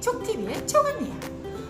촉TV의 촉언니야.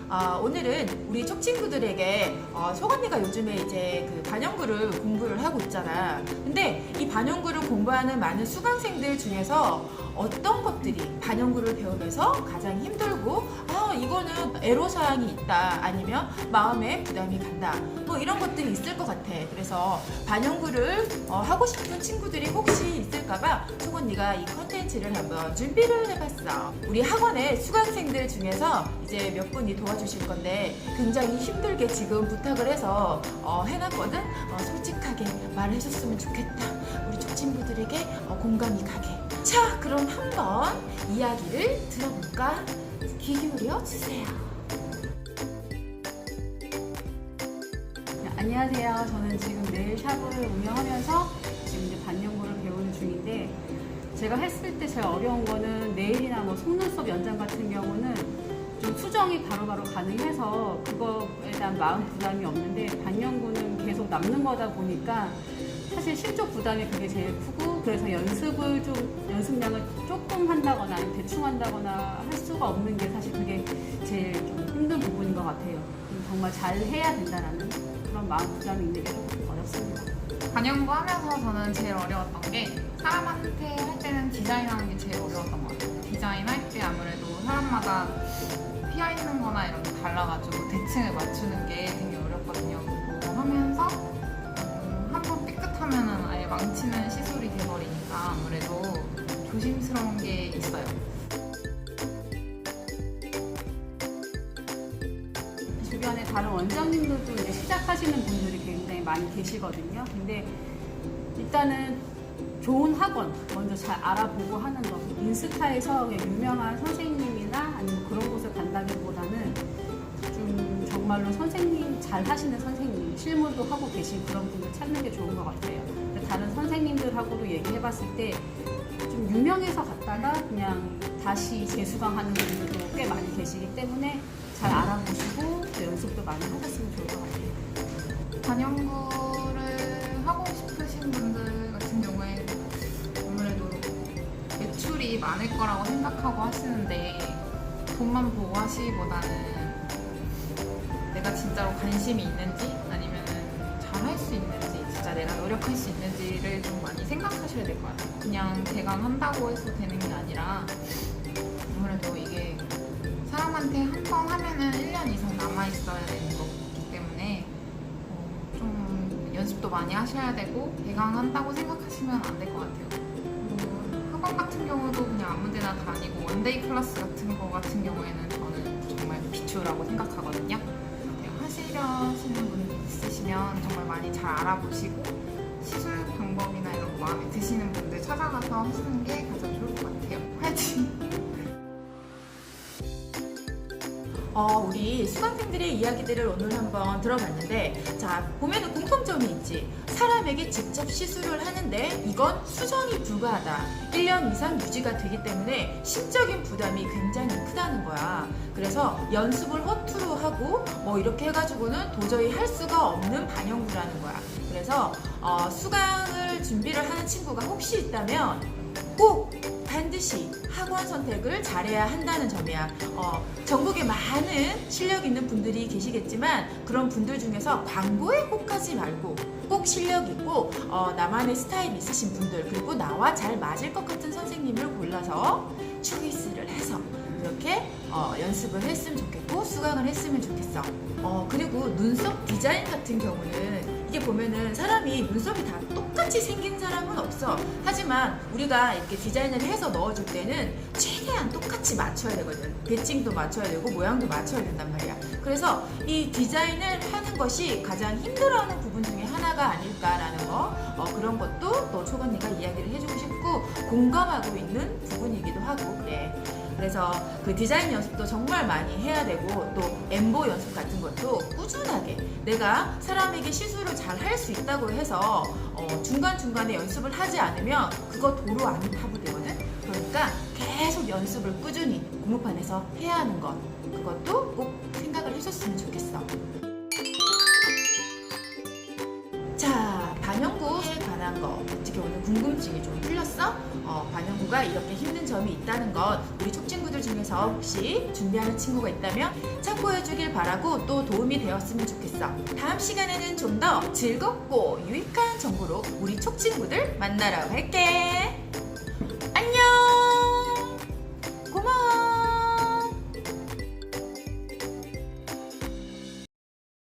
어, 오늘은 우리 촉 친구들에게 어, 촉언니가 요즘에 이제 그 반영구를 공부를 하고 있잖아. 근데 이 반영구를 공부하는 많은 수강생들 중에서 어떤 것들이 반영구를 배우면서 가장 힘들고 아 이거는 애로사항이 있다 아니면 마음에 부담이 간다 뭐 이런 것들이 있을 것 같아. 그래서 반영구를 어, 하고 싶은 친구들이 혹시 있을까봐 초건니가 이 컨텐츠를 한번 준비를 해봤어. 우리 학원의 수강생들 중에서 이제 몇 분이 도와주실 건데 굉장히 힘들게 지금 부탁을 해서 어, 해놨거든? 어, 솔직하게 말해줬으면 좋겠다. 우리 족 친구들에게 어, 공감이 가게 자 그럼 한번 이야기를 들어볼까 귀 기울여 주세요 네, 안녕하세요. 저는 지금 네일 샵을 운영하면서 지금 이제 반영구를 배우는 중인데 제가 했을 때 제일 어려운 거는 네일이나 뭐 속눈썹 연장 같은 경우는 좀 수정이 바로바로 가능해서 그거에 대한 마음 부담이 없는데 반영구는 계속 남는 거다 보니까 사실 실적 부담이 그게 제일 크고 그래서 연습을 좀 연습량을 조금 한다거나 대충 한다거나 할 수가 없는 게 사실 그게 제일 좀 힘든 부분인 것 같아요. 정말 잘 해야 된다라는 그런 마음 부담이 있는 게 조금 어렵습니다. 반영구 하면서 저는 제일 어려웠던 게 사람한테 할 때는 디자인하는 게 제일 어려웠던 것 같아요. 디자인할 때 아무래도 사람마다 피어 있는 거나 이런 게 달라가지고 대칭을 맞추는 게 되게 어렵거든요. 그거 하면서 음, 한번 삐끗하면은 아예 망치는 시술이 돼버리니까 아무래도 조심스러운 게 있어요. 주변에 다른 원장님들도 이제 시작하시는 분들이 굉장히 많이 계시거든요. 근데 일단은 좋은 학원 먼저 잘 알아보고 하는 거. 인스타에서 유명한 선생님이나 아니면 그런 곳을 간다기보다는 좀 정말로 선생님 잘 하시는 선생님, 실무도 하고 계신 그런 분들 찾는 게 좋은 것 같아요. 다른 선생님들하고도 얘기해봤을 때 좀 유명해서 갔다가 그냥 다시 재수강하는 분들도 꽤 많이 계시기 때문에 잘 알아보시고 또 연습도 많이 하셨으면 좋을 것 같아요. 반영구를 하고 싶으신 분들 같은 경우에 아무래도 매출이 많을 거라고 생각하고 하시는데 돈만 보고 하시기보다는 내가 진짜로 관심이 있는지 아니면 잘 할 수 있는지 진짜 내가 노력할 수 있는지를 좀 많이 생각하셔야 될 것 같아요. 그냥 대강한다고 해서 되는 게 아니라 아무래도 이게 사람한테 한 번 하면은 1년 이상 남아 있어야 되는 거기 때문에 어, 좀 연습도 많이 하셔야 되고 대강한다고 생각하시면 안 될 것 같아요. 그리고 학원 같은 경우도 그냥 아무 데나 다니고 원데이 클래스 같은 거 같은 경우에는 저는 정말 비추라고 생각하거든요. 네, 하시려 하시는 분있 으시면 정말 많이 잘 알아보시고 시술 방법이나 이런 거 마음에 드시는 분들 찾아가서 하시는 게 가장 좋을 것 같아요. 화이팅! 어, 우리 수강생들의 이야기들을 오늘 한번 들어봤는데, 자, 보면은 공통점이 있지. 사람에게 직접 시술을 하는데, 이건 수정이 불가하다. 1년 이상 유지가 되기 때문에 심적인 부담이 굉장히 크다는 거야. 그래서 연습을 허투루 하고, 뭐 이렇게 해가지고는 도저히 할 수가 없는 반영구라는 거야. 그래서, 어, 수강을 준비를 하는 친구가 혹시 있다면, 꼭 반드시 학원 선택을 잘해야 한다는 점이야. 어, 전국에 많은 실력 있는 분들이 계시겠지만 그런 분들 중에서 광고에 혹하지 말고 꼭 실력 있고 어, 나만의 스타일 있으신 분들 그리고 나와 잘 맞을 것 같은 선생님을 골라서 초이스를 해서 그렇게 어, 연습을 했으면 좋겠고 수강을 했으면 좋겠어. 어, 그리고 눈썹 디자인 같은 경우는 이게 보면은 사람이 눈썹이 다 똑같이 생긴 사람은 없어. 하지만 우리가 이렇게 디자인을 해서 넣어줄 때는 최대한 똑같이 맞춰야 되거든. 배칭도 맞춰야 되고 모양도 맞춰야 된단 말이야. 그래서 이 디자인을 하는 것이 가장 힘들어하는 부분 중에 하나가 아닐까라는 거 어, 그런 것도 또 초반니가 이야기를 해주고 싶고 공감하고 있는 부분이기도 하고 그래. 그래서 그 디자인 연습도 정말 많이 해야 되고 또 엠보 연습 같은 것도 꾸준하게 내가 사람에게 시술을 잘 할 수 있다고 해서 어, 중간중간에 연습을 하지 않으면 그거 도로 안 타부되거든 그러니까 계속 연습을 꾸준히 고무판에서 해야 하는 것 그것도 꼭 생각을 해줬으면 좋겠어 자 반영구에 관한 거 어떻게 오늘 궁금증이 좀 풀렸어? 어, 반영구 연구가 이렇게 힘든 점이 있다는 것 우리 촉진구들 중에서 혹시 준비하는 친구가 있다면 참고해 주길 바라고 또 도움이 되었으면 좋겠어. 다음 시간에는 좀 더 즐겁고 유익한 정보로 우리 촉진구들 만나러 갈게.